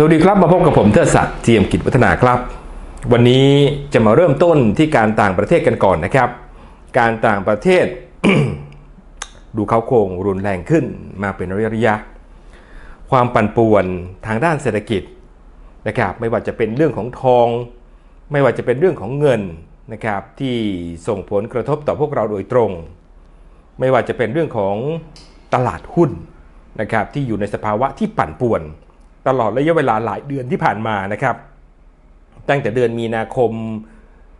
สวัสดีครับมาพบกับผมเทิดศักดิ์เจียมกิจวัฒนาครับ วันนี้จะมาเริ่มต้นที่การต่างประเทศกันก่อนนะครับ การต่างประเทศ ดูเขาโครงรุนแรงขึ้นมาเป็นระยะระยะ ความปั่นป่วนทางด้านเศรษฐกิจนะครับ ไม่ว่าจะเป็นเรื่องของทอง ไม่ว่าจะเป็นเรื่องของเงินนะครับที่ส่งผลกระทบต่อพวกเราโดยตรง ไม่ว่าจะเป็นเรื่องของตลาดหุ้นนะครับที่อยู่ในสภาวะที่ปั่นป่วน ตลอดระยะเวลาหลายเดือนที่ผ่านมานะครับ ตั้งแต่เดือนมีนาคม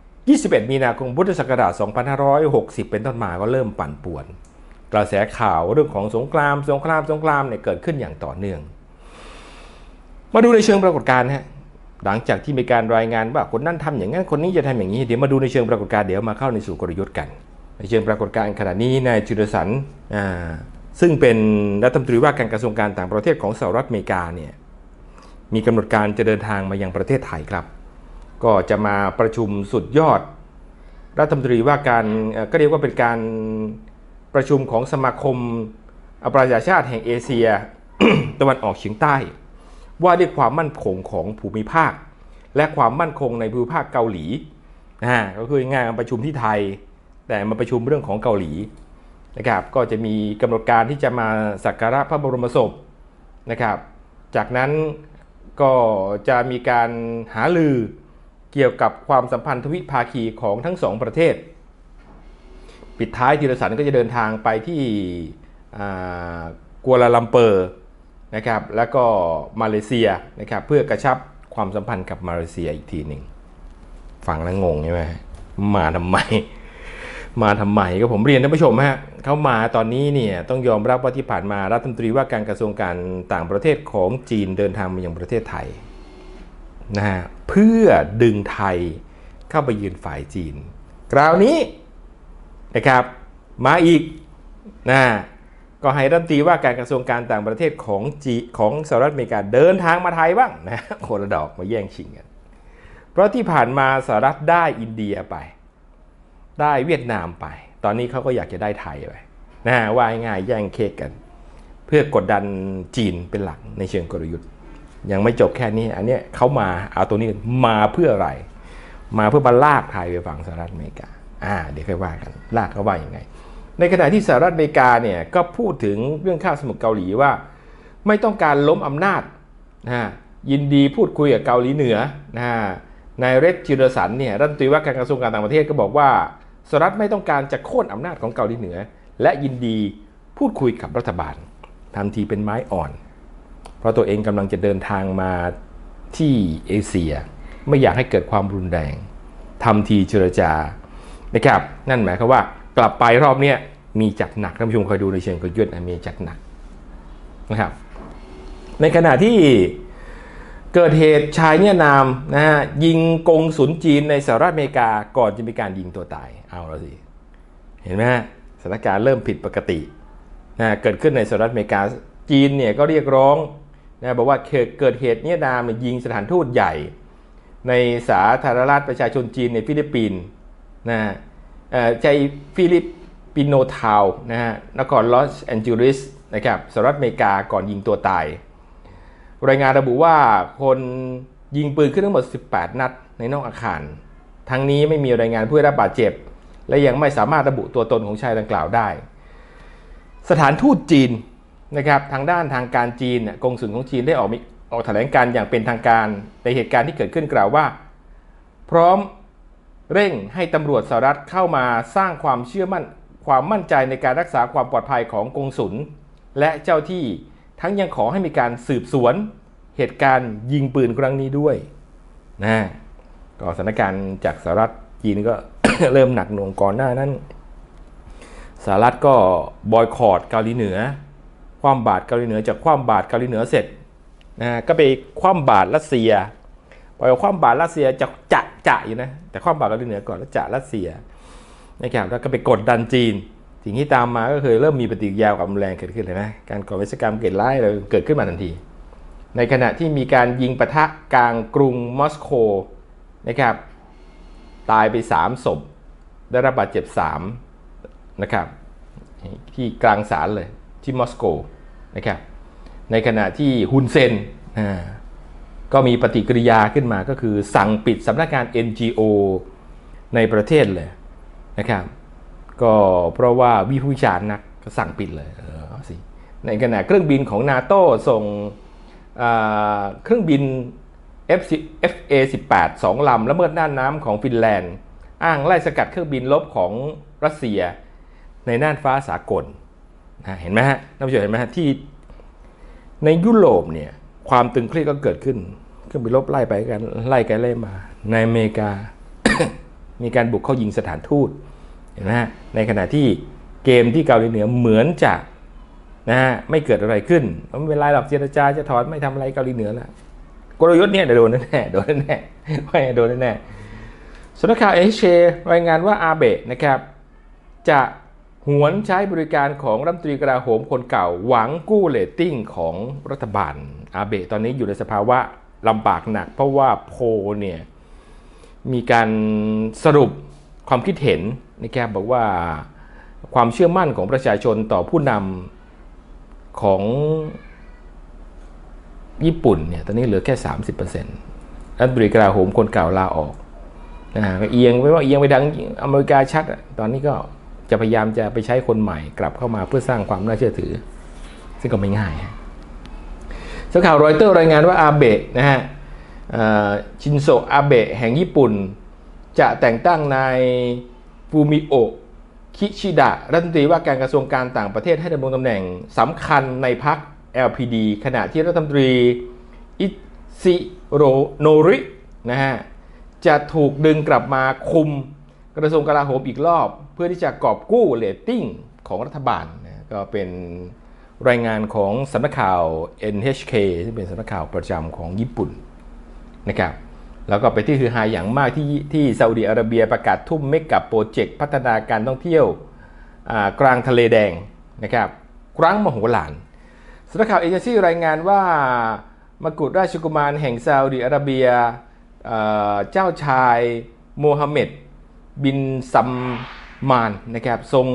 21 มีนาคมพุทธศักราช 2560 เป็นต้นมาก็เริ่มปั่นป่วน กระแสข่าวเรื่องของสงคราม สงครามสงครามเนี่ยเกิดขึ้นอย่างต่อเนื่อง มาดูในเชิงปรากฏการณ์ฮะหลังจากที่มีการรายงานว่าคนนั้นทำอย่างนั้นคนนี้จะทำอย่างนี้เดี๋ยวมาดูในเชิงปรากฏการณ์เดี๋ยวมาเข้าในสู่กลยุทธ์กัน ในเชิงปรากฏการณ์ขณะนี้นายจุลสันซึ่งเป็นรัฐมนตรีว่าการกระทรวงการต่างประเทศของสหรัฐอเมริกาเนี่ย มีกำหนดการจะเดินทางมายังประเทศไทยครับ ก็จะมาประชุมสุดยอด รัฐมนตรีว่าการก็เรียกว่าเป็นการประชุมของสมาคมอประชาชาติแห่งเอเชียตะวันออกเฉียงใต้ ว่าด้วยความมั่นคงของภูมิภาค และความมั่นคงในภูมิภาคเกาหลีนะฮะก็คืองายๆมาประชุมที่ไทย แต่มาประชุมเรื่องของเกาหลีนะครับก็จะมีกำหนดการที่จะมาสักการะพระบรมศพนะครับ จากนั้น ก็จะมีการหาลือเกี่ยวกับความสัมพันธ์ทวิภาคีของทั้งสองประเทศ ปิดท้ายธีรสันก็จะเดินทางไปที่กัวลาลัมเปอร์นะครับแล้วก็มาเลเซียนะครับเพื่อกระชับความสัมพันธ์กับมาเลเซียอีกทีหนึ่งฟังแล้วงงใช่ไหมมาทำไม มาทำไมก็ผมเรียนท่านผู้ชมฮะเขามาตอนนี้เนี่ยต้องยอมรับว่าที่ผ่านมารัฐมนตรีว่าการกระทรวงการต่างประเทศของจีนเดินทางมายังประเทศไทยนะฮะเพื่อดึงไทยเข้าไปยืนฝ่ายจีน คราวนี้นะครับมาอีกนะก็ให้รัฐมนตรีว่าการกระทรวงการต่างประเทศของจีของสหรัฐอเมริกาเดินทางมาไทยบ้างนะคนละดอกมาแย่งชิงกัน เพราะที่ผ่านมาสหรัฐได้อินเดียไป ได้เวียดนามไป ตอนนี้เขาก็อยากจะได้ไทยไปนะฮะว่าง่ายแย่งเค้กกัน เพื่อกดดันจีนเป็นหลักในเชิงกลยุทธ์ ยังไม่จบแค่นี้ อันนี้เขามาเอาตัวนี้มาเพื่ออะไร มาเพื่อมาลากไทยไปฝั่งสหรัฐอเมริกาอ่าเดี๋ยวค่อยว่ากัน ลากเขาว่าอย่างไง ในขณะที่สหรัฐอเมริกาเนี่ยก็พูดถึงเรื่องข้าวสมุทรเกาหลีว่า ไม่ต้องการล้มอำนาจนะฮะยินดีพูดคุยกับเกาหลีเหนือนะฮะนายเรดจิรสันเนี่ยรัฐมนตรีว่าการกระทรวงการต่างประเทศก็บอกว่า สหรัฐไม่ต้องการจะโค่นอำนาจของเกาหลีเหนือ และยินดีพูดคุยกับรัฐบาลทำทีเป็นไม้อ่อน เพราะตัวเองกำลังจะเดินทางมาที่เอเชีย ไม่อยากให้เกิดความรุนแรงทำทีเจรจานะครับนั่นหมายความว่ากลับไปรอบนี้มีจัดหนักท่านผู้ชมคอยดูในเชิงกลยุทธ์มีจัดหนักนะครับในขณะที่ เกิดเหตุชายเนี่ยนามนะฮะยิงกงสุนจีนในสหรัฐอเมริกาก่อนจะมีการยิงตัวตายเอาแล้วสิเห็นไหมฮะสถานการณ์เริ่มผิดปกตินะเกิดขึ้นในสหรัฐอเมริกาจีนเนี่ยก็เรียกร้องนะบอกว่าเกิดเหตุเนี่ยนามยิงสถานทูตใหญ่ ในสาธารณรัฐประชาชนจีนในฟิลิปปินส์นะเอ่อใจฟิลิปปินโนทาวน์นะฮะนครลอสแอนเจลิสนะครับสหรัฐอเมริกาก่อนยิงตัวตาย รายงานระบุว่าคนยิงปืนขึ้นทั้งหมด 18 นัดในนอกอาคาร ทั้งนี้ไม่มีรายงานผู้ได้รับบาดเจ็บ และยังไม่สามารถระบุตัวตนของชายดังกล่าวได้ สถานทูตจีนนะครับทางด้านทางการจีนเนี่ยกงสุลของจีนได้ออกออกแถลงการอย่างเป็นทางการในเหตุการณ์ที่เกิดขึ้นกล่าวว่า พร้อมเร่งให้ตำรวจสหรัฐเข้ามาสร้างความเชื่อมั่นความมั่นใจในการรักษาความปลอดภัยของกงสุลและเจ้าที่ ทั้งยังขอให้มีการสืบสวนเหตุการณ์ยิงปืนครั้งนี้ด้วยนะก็สถานการณ์จากสหรัฐจีนก็เริ่มหนักหน่วงก่อนหน้านั้นสหรัฐก็บอยคอรดเกาหลีเหนือ คว่ำบาตรเกาหลีเหนือจากคว่ำบาตรเกาหลีเหนือเสร็จนะก็ไปคว่ำบาตรรัสเซียพอคว่ำบาตรรัสเซียจะจะจะอยู่นะแต่คว่ำบาตรเกาหลีเหนือก่อนแล้วจะรัสเซียนะครับแล้วก็ไปกดดันจีน สิ่งที่ตามมาก็คือเริ่มมีปฏิกิริยาความรุนแรงเกิดขึ้นเลยนะการก่อวิศกรรมเกิดร้ายเลยเกิดขึ้นมาทันที ในขณะที่มีการยิงปะทะกลางกรุงมอสโกนะครับ ตายไป 3 ศพ ได้รับบาดเจ็บ 3 นะครับ ที่กลางศาลเลยที่มอสโกนะครับ ในขณะที่ฮุนเซนก็มีปฏิกิริยาขึ้นมาก็คือสั่งปิดสำนักงาน NGO ในประเทศเลยนะครับ ก็เพราะว่าวิพากษ์วิจารณ์นักก็สั่งปิดเลยเออเอาสิในขณะเครื่องบินของนาโต้ส่งเครื่องบิน FA-18 สองลำละเมิดน่านน้ำของฟินแลนด์ อ้างไล่สกัดเครื่องบินลบของรัสเซียในน่านฟ้าสากลนะเห็นไหมฮะท่านผู้ชมเห็นไหมฮะที่ในยุโรปเนี่ยความตึงเครียดก็เกิดขึ้น เครื่องบินลบไล่ไปกันไล่กันไล่มา ในอเมริกา มีการบุกเข้ายิงสถานทูต เห็นไหมฮะในขณะที่เกมที่เกาหลีเหนือเหมือนจะนะฮะไม่เกิดอะไรขึ้นไม่เป็นไรหรอกเจรจาจะถอนไม่ทำอะไรเกาหลีเหนือแล้วกลยุทธ์เนี่ยโดนแน่ๆโดนแน่ๆไม่โดนแน่สำนักข่าวเอชรายงานว่าอาเบะนะครับจะหวนใช้บริการของรัฐมนตรีกลาโหมคนเก่าหวังกู้เลตติ้งของรัฐบาล อาเบะตอนนี้อยู่ในสภาวะลำบากหนัก เพราะว่าโพเนี่ยมีการสรุป ความคิดเห็นนะครับบอกว่าความเชื่อมั่นของประชาชนต่อผู้นำของญี่ปุ่นเนี่ยตอนนี้เหลือแค่ 30%รัฐมนตรีกลาโหมคนเก่าลาออกนะฮะเอียงไม่ว่าเอียงไปทางอเมริกาชัด ตอนนี้ก็จะพยายามจะไปใช้คนใหม่กลับเข้ามาเพื่อสร้างความน่าเชื่อถือ ซึ่งก็ไม่ง่ายฮะสข่าวรอยเตอร์รายงานว่าอาเบะนะฮะชินโซอาเบะแห่งญี่ปุ่น จะแต่งตั้งนายฟูมิโอะคิชิดะรัฐมนตรีว่าการกระทรวงการต่างประเทศให้ดำรงตำแหน่งสำคัญในพรรค LPD ขณะที่รัฐมนตรีอิซิโรโนรินะฮะจะถูกดึงกลับมาคุมกระทรวงกลาโหมอีกรอบ เพื่อที่จะกอบกู้เรตติ้งของรัฐบาลนะก็เป็นรายงานของสำนักข่าว NHK ที่เป็นสำนักข่าวประจำของญี่ปุ่นนะครับ แล้วก็ไปที่คือฮาอย่างมากที่ที่ซาอุดีอาระเบียประกาศทุ่มเมกะโปรเจกต์พัฒนาการท่องเที่ยวกลางทะเลแดงนะครับครั้งมโหฬารสำนักข่าวเอเจนซี่รายงานว่ามกุฎราชกุมารแห่งซาอุดีอาระเบียเจ้าชายโมฮัมเหม็ดบินซัมมานนะครับทรง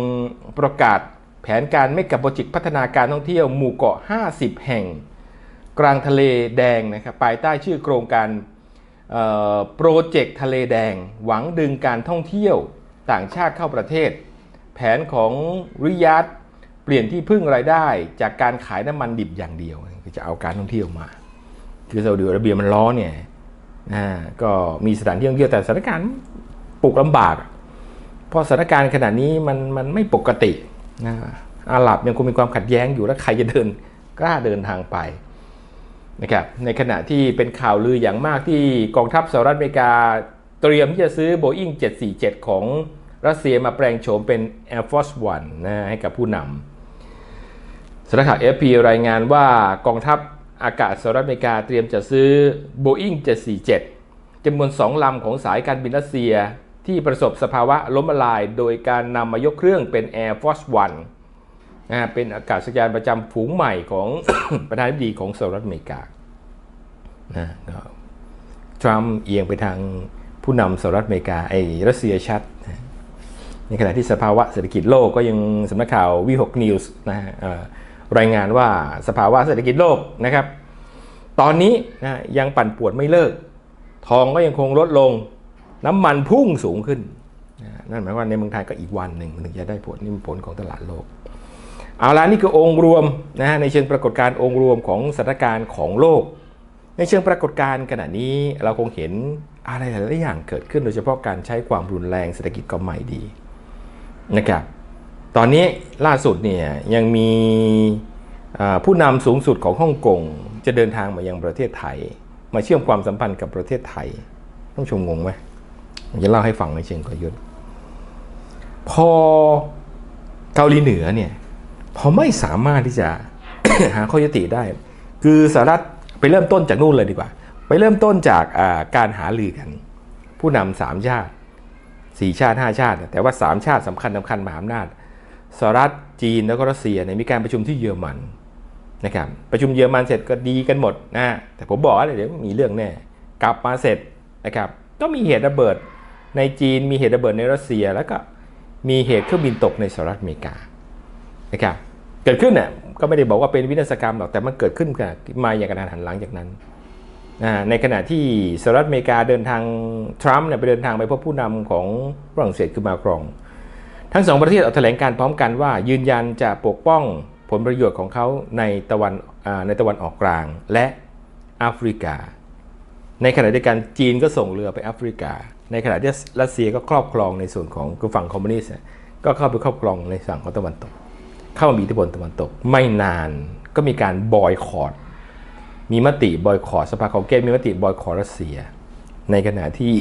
ประกาศแผนการเมกะโปรเจกต์พัฒนาการท่องเที่ยวหมู่เกาะ 50 แห่ง กลางทะเลแดงนะครับภายใต้ชื่อโครงการ โปรเจกต์ทะเลแดง หวังดึงการท่องเที่ยวต่างชาติเข้าประเทศ แผนของริยัตเปลี่ยนที่พึ่งรายได้ จากการขายน้ำมันดิบอย่างเดียวคือจะเอาการท่องเที่ยวมา คือซาอุดิอาระเบียมันล้อเนี่ยก็มีสถานที่ท่องเที่ยวแต่สถานการณ์ปลุกลำบากเพราะสถานการณ์ขณะนี้มันมันไม่ปกตินะอาหรับยังคงมีความขัดแย้งอยู่แล้วใครจะเดินกล้าเดินทางไป นะครับในขณะที่เป็นข่าวลืออย่างมากที่กองทัพสหรัฐอเมริกา เตรียมที่จะซื้อ Boeing 747 ของรัสเซียมาแปลงโฉมเป็น Air Force One นะให้กับผู้นำสำนักข่าว FP รายงานว่ากองทัพอากาศสหรัฐอเมริกาเตรียมจะซื้อ Boeing 747จำนวน 2 ลำของสายการบินรัสเซียที่ประสบสภาวะล้มละลาย โดยการนำมายกเครื่องเป็น Air Force One นะเป็นอากาศยานประจำฝูงใหม่ของประธานาธิบดีของสหรัฐอเมริกานะทรัมป์เอียงไปทางผู้นำสหรัฐอเมริกาไอ้รัสเซียชัด ในขณะที่สภาวะเศรษฐกิจโลกก็ยังสำนักข่าววีหกนิวส์นะฮะรายงานว่าสภาวะเศรษฐกิจโลกนะครับ ตอนนี้นะยังปั่นป่วนไม่เลิก ทองก็ยังคงลดลง น้ำมันพุ่งสูงขึ้นนั่นหมายว่าในเมืองไทยก็อีกวันหนึ่งถึงจะได้ผลนี่ผลของตลาดโลก เอาละนี่คือองค์รวมนะฮะในเชิงปรากฏการณ์องค์รวมของสถานการณ์ของโลก ในเชิงปรากฏการณ์ขณะนี้เราคงเห็นอะไรหลายๆอย่างเกิดขึ้นโดยเฉพาะการใช้ความรุนแรงเศรษฐกิจก็ไม่ดีนะครับตอนนี้ล่าสุดเนี่ยยังมีผู้นำสูงสุดของฮ่องกงจะเดินทางมายังประเทศไทย มาเชื่อมความสัมพันธ์กับประเทศไทยต้องชมงงไหมจะเล่าให้ฟังในเชิงกลยุทธ์พอเกาหลีเหนือเนี่ย พอไม่สามารถที่จะ หาข้อยุติได้ คือสหรัฐไปเริ่มต้นจากนู่นเลยดีกว่า ไปเริ่มต้นจากการหาลือกัน ผู้นำสามชาติสี่ชาติห้าชาติ แต่ว่าสามชาติสำคัญสำคัญมหาอำนาจสหรัฐจีนแล้วก็รัสเซียเนี่ยมีการประชุมที่เยอรมันนะครับประชุมเยอรมันเสร็จก็ดีกันหมดนะแต่ผมบอกว่าเดี๋ยวมีเรื่องแน่กลับมาเสร็จนะครับก็มีเหตุระเบิดในจีนมีเหตุระเบิดในรัสเซียแล้วก็มีเหตุเครื่องบินตกในสหรัฐอเมริกา นะครับเกิดขึ้นเนี่ยก็ไม่ได้บอกว่าเป็นวินาศกรรมหรอกแต่มันเกิดขึ้นมาอย่างกระทันหันหลังจากนั้นในขณะที่สหรัฐอเมริกาเดินทางทรัมป์เนี่ยไปเดินทางไปพบผู้นำของฝรั่งเศสคือมาครอง ทั้งสองประเทศออกแถลงการพร้อมกันว่า ยืนยันจะปกป้องผลประโยชน์ของเขาในตะวันในตะวันออกกลางและแอฟริกา ในขณะเดียวกันจีนก็ส่งเรือไปแอฟริกา ในขณะที่รัสเซียก็ครอบครองในส่วนของคือฝั่งคอมมิวนิสต์ก็เข้าไปครอบครองในฝั่งของตะวันตก เข้ามามีอิทธิพลตะวันตก ไม่นานก็มีการบอยคอรดมีมติบอยคอรดสภาคองเกรสมีมติบอยคอรดรัสเซีย ในขณะที่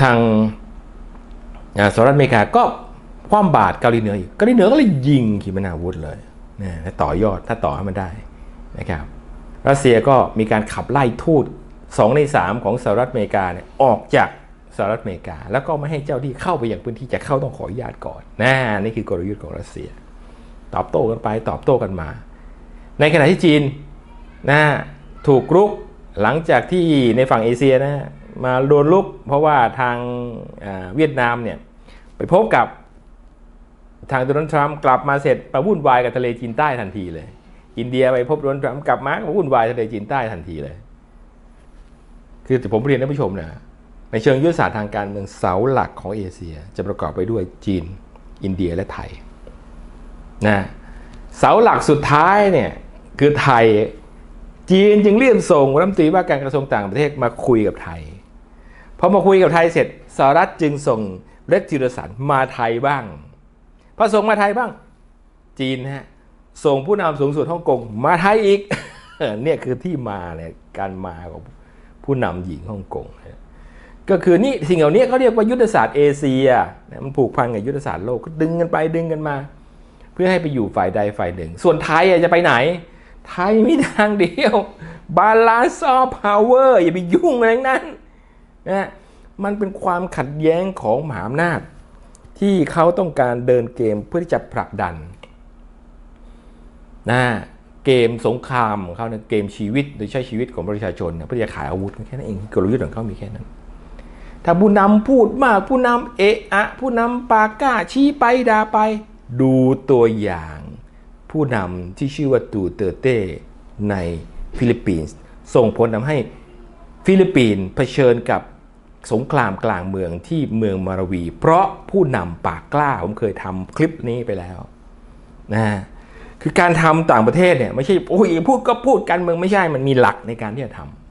ทางสหรัฐอเมริกาก็คว่ำบาตรเกาหลีเหนืออีกเกาหลีเหนือก็เลยยิงขีปนาวุธเลยนะต่อยอดถ้าต่อให้มันได้นะครับรัสเซียก็มีการขับไล่ทูต2ใน 3 ของสหรัฐอเมริกาเนี่ยออกจาก สหรัฐอเมริกา แล้วก็ไม่ให้เจ้าที่เข้าไปอย่างพื้นที่จะเข้าต้องขออนุญาตก่อนนะนี่คือกลยุทธ์ของรัสเซีย ตอบโต้กันไปตอบโต้กันมา ในขณะที่จีนนะถูกรุกหลังจากที่ในฝั่งเอเชียนะมาโดนลุก เพราะว่าทางเวียดนามเนี่ยไปพบกับทางโดนัลด์ทรัมป์กลับมาเสร็จมาวุ่นวายกับทะเลจีนใต้ทันทีเลย อินเดียไปพบโดนัลด์ทรัมป์กลับมาวุ่นวายทะเลจีนใต้ทันทีเลย คือผมเรียนท่านผู้ชมนะ ในเชิงยุทธศาสตร์ทางการเมืองเสาหลักของเอเชีย จะประกอบไปด้วยจีน อินเดียและไทยนะเสาหลักสุดท้ายเนี่ยคือไทยจีนจึงเรียกส่งรัฐมนตรีว่าการกระทรวงต่างประเทศมาคุยกับไทยพอมาคุยกับไทยเสร็จสหรัฐจึงส่งเล็กจิรสันมาไทยบ้างพอส่งมาไทยบ้าง จีนฮะส่งผู้นำสูงสุดฮ่องกงมาไทยอีกเนี่ยคือที่มาเนี่ยการมาของผู้นำหญิงฮ่องกง ก็คือนี่สิ่งเหล่านี้เขาเรียกว่ายุทธศาสตร์เอเชียมันผูกพันกับยุทธศาสตร์โลกก็ดึงกันไปดึงกันมา เพื่อให้ไปอยู่ฝ่ายใดฝ่ายหนึ่ง ส่วนไทยจะไปไหน ไทยมีทางเดียวบาลานซ์ออฟพาวเวอร์อย่าไปยุ่งอะไรนั้นนะมันเป็นความขัดแย้งของมหาอำนาจ ที่เขาต้องการเดินเกมเพื่อที่จะผลักดันนะเกมสงครามของเขาเนี่ยเกมชีวิตโดยใช้ชีวิตของประชาชนเนี่ยเพื่อจะขายอาวุธแค่นั้นเองกลยุทธ์ของเขามีแค่นั้น ถ้าผู้นำพูดมากผู้นำเอะอะผู้นำปากก้าชี้ไปด่าไป ดูตัวอย่าง ผู้นำที่ชื่อว่าตูเตเต้ในฟิลิปปินส์ส่งผลทำให้ฟิลิปปินส์เผชิญกับสงครามกลางเมืองที่เมืองมาราวี เพราะผู้นำปากกล้าผมเคยทำคลิปนี้ไปแล้วนะคือการทำต่างประเทศเนี่ยไม่ใช่โอ้ยพูดก็พูดกันเมืองไม่ใช่มันมีหลักในการที่จะทำ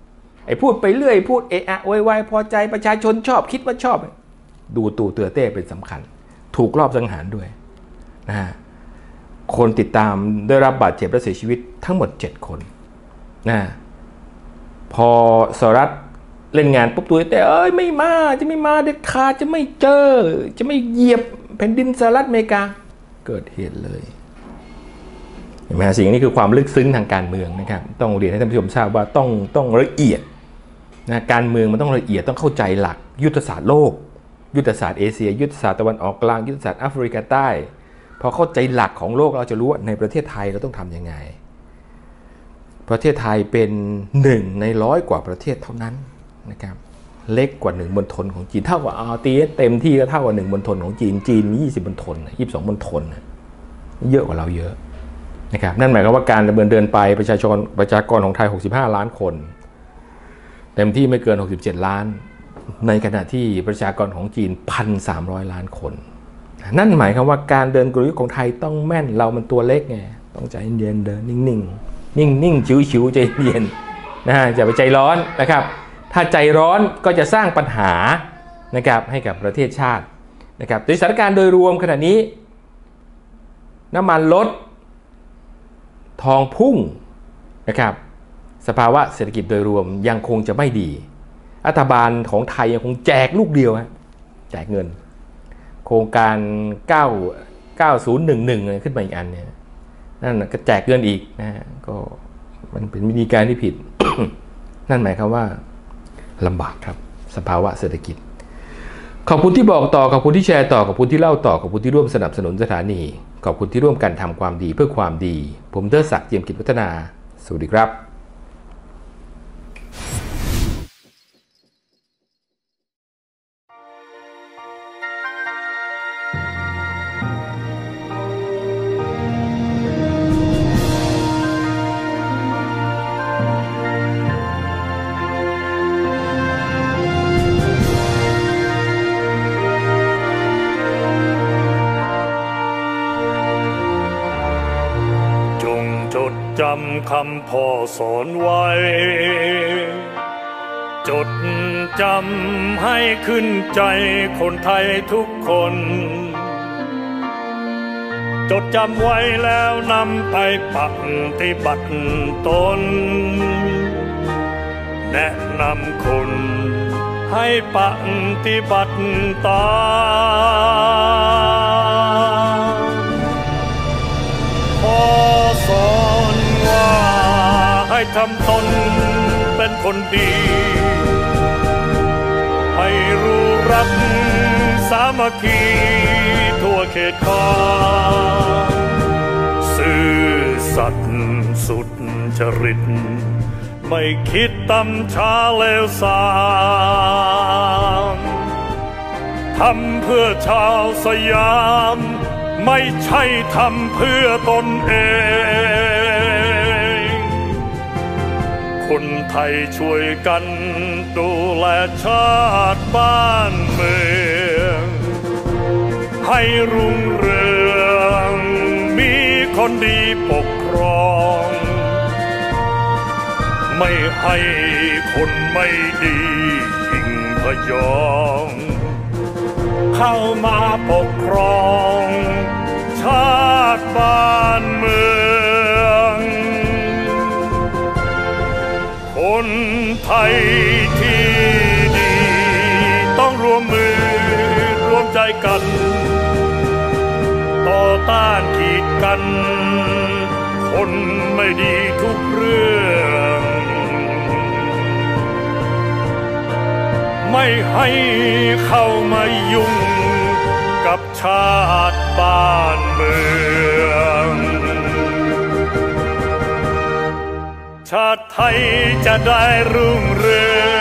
ไอ้พูดไปเรื่อยพูดเอะอะไวๆพอใจประชาชนชอบคิดว่าชอบ ดูตูเตือเต้เป็นสำคัญ ถูกรอบสังหารด้วยนะคนติดตามได้รับบาดเจ็บและเสียชีวิตทั้งหมด 7 คนนะพอสหรัฐเล่นงานปุ๊บตัวแต่เอ้ยไม่มาจะไม่มาเด็ดขาดจะไม่เจอ จะไม่เหยียบแผ่นดินสหรัฐอเมริกา เกิดเหตุเลยเห็นไหมสิ่งนี้คือความลึกซึ้งทางการเมืองนะครับ ต้องเรียนให้ท่านผู้ชมทราบว่าต้องต้องละเอียด นะการเมืองมันต้องละเอียดต้องเข้าใจหลัก ยุทธศาสตร์โลก ยุทธศาสตร์เอเชีย ยุทธศาสตร์ตะวันออกกลางยุทธศาสตร์แอฟริกาใต้พอเข้าใจหลักของโลกเราจะรู้ว่าในประเทศไทยเราต้องทํำยังไง ประเทศไทยเป็นหนึ่งในร้อยกว่าประเทศเท่านั้นนะครับเล็กกว่าหนึ่งมณฑลของจีนเท่ากับอาตีเต็มที่ก็เท่ากับหนึ่งมณฑลของจีนจีนยี่สิบมณฑลยี่สิบสองมณฑลเยอะกว่าเราเยอะนะครับนั่นหมายความว่าการดำเนินเดินไปประชาชนประชากรของไทย 65 ล้านคน เต็มที่ไม่เกิน 67 ล้าน ในขณะที่ประชากรของจีน 1,300 ล้านคน นั่นหมายความว่าการเดินกลยุทธ์ของไทยต้องแม่นเรามันตัวเล็กไงต้องใจเย็นเดินนิ่งๆนิ่งๆชิวๆใจเย็นนะฮะอย่าไปใจร้อนนะครับ ถ้าใจร้อนก็จะสร้างปัญหานะครับให้กับประเทศชาตินะครับโดยสถานการณ์โดยรวมขณะนี้ น้ำมันลด ทองพุ่งนะครับ สภาวะเศรษฐกิจโดยรวมยังคงจะไม่ดี รัฐบาลของไทยยังคงแจกลูกเดียวฮะแจกเงิน โครงการ 9 9011 ขึ้นมาอีกอันเนี่ยนั่นก็แจกเงินอีกนะฮะก็มันเป็นวิธีการที่ผิด นั่นหมายความว่าลำบากครับ สภาวะเศรษฐกิจ ขอบคุณที่บอกต่อ ขอบคุณที่แชร์ต่อ ขอบคุณที่เล่าต่อ ขอบคุณที่ร่วมสนับสนุนสถานี ขอบคุณที่ร่วมกันทำความดีเพื่อความดี ผมเตอร์ศักดิ์เจียมกิจพัฒนา สวัสดีครับ สอนไว้ จดจำให้ขึ้นใจคนไทยทุกคน จดจำไว้แล้วนำไปปักฏิบัติตน แนะนำคนให้ปฏิบัติตาม ทำตนเป็นคนดี ให้รู้รักสามัคคีทั่วเขตขานซื่อสัตย์สุดจริต ไม่คิดตำช้าเลวสามทำเพื่อชาวสยาม ไม่ใช่ทำเพื่อตนเอง คนไทยช่วยกันดูแลชาติบ้านเมือง ให้รุ่งเรืองมีคนดีปกครอง ไม่ให้คนไม่ดียิ่งพยอง เข้ามาปกครอง ชาติบ้าน ทยที่ดี ต้องรวมมือรวมใจกัน ต่อต้านกีดกัน คนไม่ดีทุกเรื่อง ไม่ให้เข้ามายุ่งกับชาติบ้านเมือง ชาติไ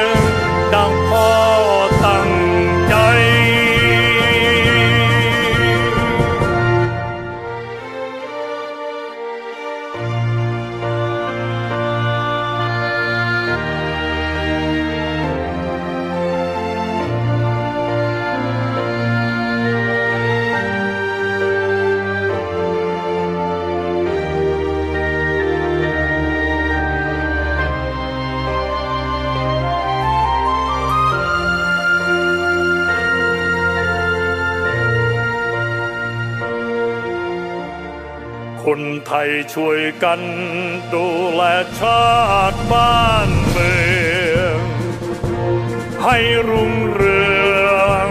คนไทยช่วยกันดูแลชาติบ้านเมือง ให้รุ่งเรือง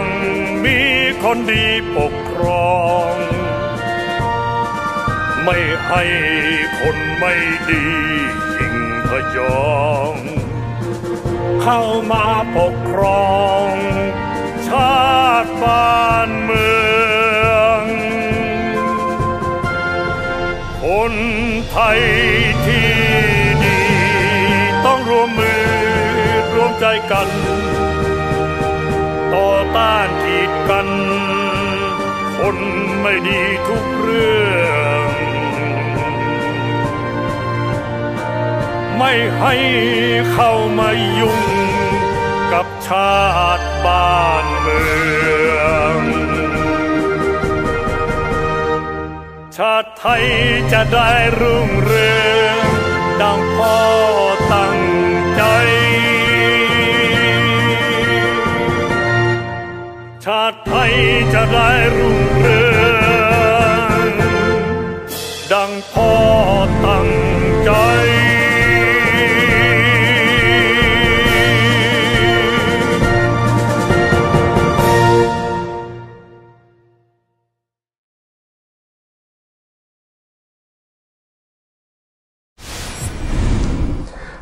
มีคนดีปกครอง ไม่ให้คนไม่ดียิ่งพยอง เข้ามาปกครอง ชาติบ้านเมือง คนไทยที่ดี ต้องรวมมือรวมใจกัน ต่อต้านกีดกัน คนไม่ดีทุกเรื่อง ไม่ให้เข้ามายุ่งกับชาติบ้านเมือง ไทยจะได้รุ่งเรืองดังพ่อตั้งใจ ชาติไทยจะได้รุ่งเรืองดังพ่อ